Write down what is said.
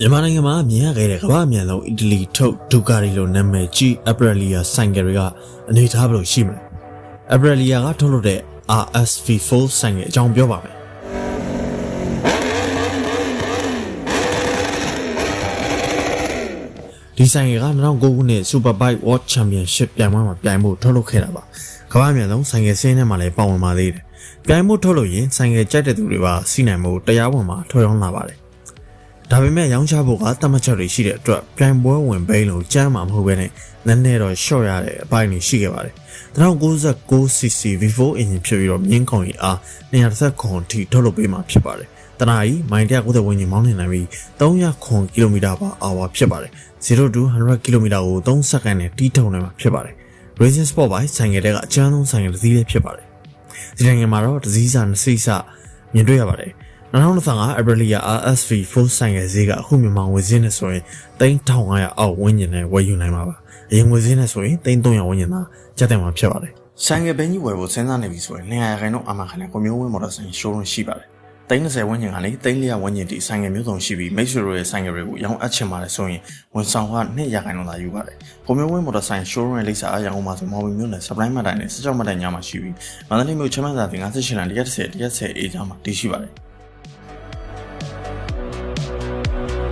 မြန်မာနိုင်ငံမှာမြင်ရခဲ့တဲ့ကမ္ဘာအမြန်ဆုံးအီတလီထုတ်ဒူကာရီလိုနာမည်ကြီးအပရလီယာဆိုင်ကယ်တွေကအနေထားဘယ်လိုရှိမလဲအပရလီယာကထုတ်လုပ်တဲ့ RSV4 ဆိုင်ကယ်အကြောင်းပြောပါမယ်ဒီဆိုင်ကယ်က2009ခုနှစ် Superbike World Championship ပြိုင်ပွဲမှာပြိုင်ဖို့ထုတ်လုပ်ခဲ့တာပါကမ္ဘာအမြန်ဆုံးဆိုင်ကယ်စင်းထဲမှာလည်းပါဝင်ပါသေးတယ်ပြိုင်ဖို့ထုတ်လုပ်ရင်ဆိုင်ကယ်ကြိုက်တဲ့သူတွေပါစီးနိုင်မှုတရားဝင်မှာထွက်ရောက်လာပါတယ် ဒါပေမဲ့ရောင်းချဖို့ကတတ်မှတ်ချက်တွေရှိတဲ့အတွက်ပြိုင်ပွဲဝင်ဘိန်းလို့ကြမ်းမှာမဟုတ်ဘဲနဲ့နည်းနည်းတော့ short ရတဲ့အပိုင်းတွေရှိခဲ့ပါတယ်။ 1096cc V4 engine ဖြစ်ပြီးတော့မြင်းကောင်ကြီးအား230ခွန်ထိထုတ်လုပ်ပေးမှာဖြစ်ပါတယ်။တနားကြီးမိုင်190ဝန်းကျင်မောင်းနေနိုင်ပြီး300ခွန်ကီလိုမီတာပါ hour ဖြစ်ပါတယ်။0 to 100ကီလိုမီတာကို3စက္ကန့်နဲ့တီးထုတ်နိုင်မှာဖြစ်ပါတယ်။ Racing Sport Bike ဆိုင်ကယ်တွေကအကျန်းဆုံးဆိုင်ကယ်တစ်စီးလေးဖြစ်ပါတယ်။ဒီနိုင်ငံမှာတော့တစ်စီးစာနှစ်စီးစာမြင်တွေ့ရပါတယ်။ 2025 Aprilia RSV 4ဆိုင်ငယ်ဈေးကအခုမြန်မာငွေဈေးနဲ့ဆိုရင်3500အောက်ဝန်းကျင်နဲ့ဝယ်ယူနိုင်မှာပါ။အရင်ငွေဈေးနဲ့ဆိုရင်3300ဝန်းကျင်သာကျတဲ့မှာဖြစ်ပါတယ်။ဆိုင်ငယ်ဘင်းကြီးဝယ်ဖို့စဉ်းစားနေပြီဆိုရင်နေရာခိုင်တော့အမှန်ခံတဲ့ကွန်မျိုးဝင်းမော်တော်ဆိုင် showroom ရှိပါတယ်။30ဝန်းကျင်ကနေ300ဝန်းကျင်တိဆိုင်ငယ်မျိုးစုံရှိပြီးမိတ်ဆွေတို့ရဲ့ဆိုင်ငယ်တွေကိုရောင်းအပ်ချင်ပါတယ်ဆိုရင်ဝန်ဆောင်က2ရာခိုင်နှုန်းသာယူပါတယ်။ကွန်မျိုးဝင်းမော်တော်ဆိုင် showroom ရဲ့လိပ်စာအရောင်းမှာဆိုမော်ဘီမျိုးနဲ့ supply မှတ်တိုင်နဲ့16မှတ်တိုင်ညမှာရှိပြီးမန္တလေးမြို့ချမ်းသာတင်58လမ်း130 130 A ကျောင်းမှာတည်ရှိပါတယ်။